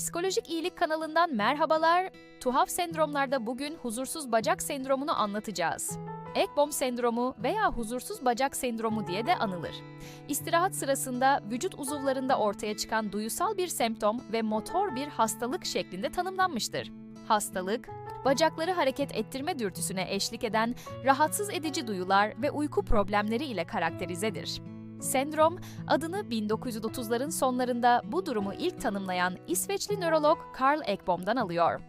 Psikolojik İyilik kanalından merhabalar. Tuhaf sendromlarda bugün huzursuz bacak sendromunu anlatacağız. Ekbom sendromu veya huzursuz bacak sendromu diye de anılır. İstirahat sırasında vücut uzuvlarında ortaya çıkan duyusal bir semptom ve motor bir hastalık şeklinde tanımlanmıştır. Hastalık, bacakları hareket ettirme dürtüsüne eşlik eden rahatsız edici duyular ve uyku problemleri ile karakterizedir. Sendrom, adını 1930'ların sonlarında bu durumu ilk tanımlayan İsveçli nörolog Carl Ekbom'dan alıyor.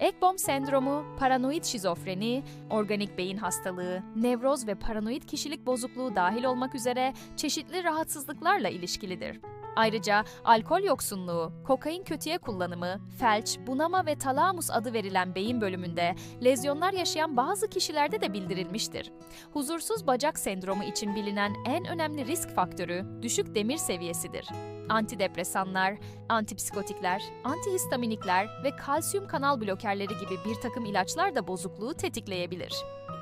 Ekbom sendromu, paranoid şizofreni, organik beyin hastalığı, nevroz ve paranoid kişilik bozukluğu dahil olmak üzere çeşitli rahatsızlıklarla ilişkilidir. Ayrıca alkol yoksunluğu, kokain kötüye kullanımı, felç, bunama ve talamus adı verilen beyin bölümünde lezyonlar yaşayan bazı kişilerde de bildirilmiştir. Huzursuz bacak sendromu için bilinen en önemli risk faktörü düşük demir seviyesidir. Antidepresanlar, antipsikotikler, antihistaminikler ve kalsiyum kanal blokerleri gibi bir takım ilaçlar da bozukluğu tetikleyebilir.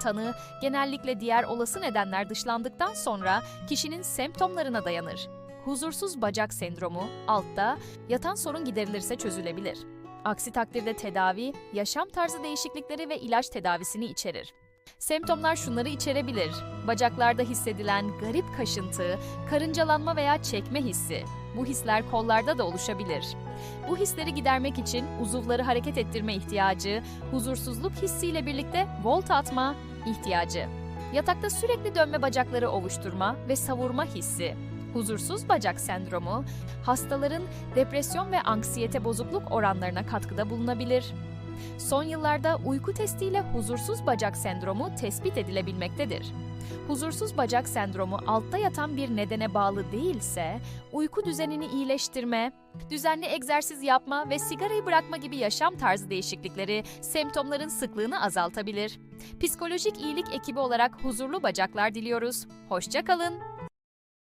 Tanı genellikle diğer olası nedenler dışlandıktan sonra kişinin semptomlarına dayanır. Huzursuz bacak sendromu altta yatan sorun giderilirse çözülebilir. Aksi takdirde tedavi, yaşam tarzı değişiklikleri ve ilaç tedavisini içerir. Semptomlar şunları içerebilir. Bacaklarda hissedilen garip kaşıntı, karıncalanma veya çekme hissi. Bu hisler kollarda da oluşabilir. Bu hisleri gidermek için uzuvları hareket ettirme ihtiyacı, huzursuzluk hissiyle birlikte volta atma ihtiyacı. Yatakta sürekli dönme bacakları ovuşturma ve savurma hissi. Huzursuz bacak sendromu, hastaların depresyon ve anksiyete bozukluk oranlarına katkıda bulunabilir. Son yıllarda uyku testiyle huzursuz bacak sendromu tespit edilebilmektedir. Huzursuz bacak sendromu altta yatan bir nedene bağlı değilse, uyku düzenini iyileştirme, düzenli egzersiz yapma ve sigarayı bırakma gibi yaşam tarzı değişiklikleri semptomların sıklığını azaltabilir. Psikolojik iyilik ekibi olarak huzurlu bacaklar diliyoruz. Hoşça kalın.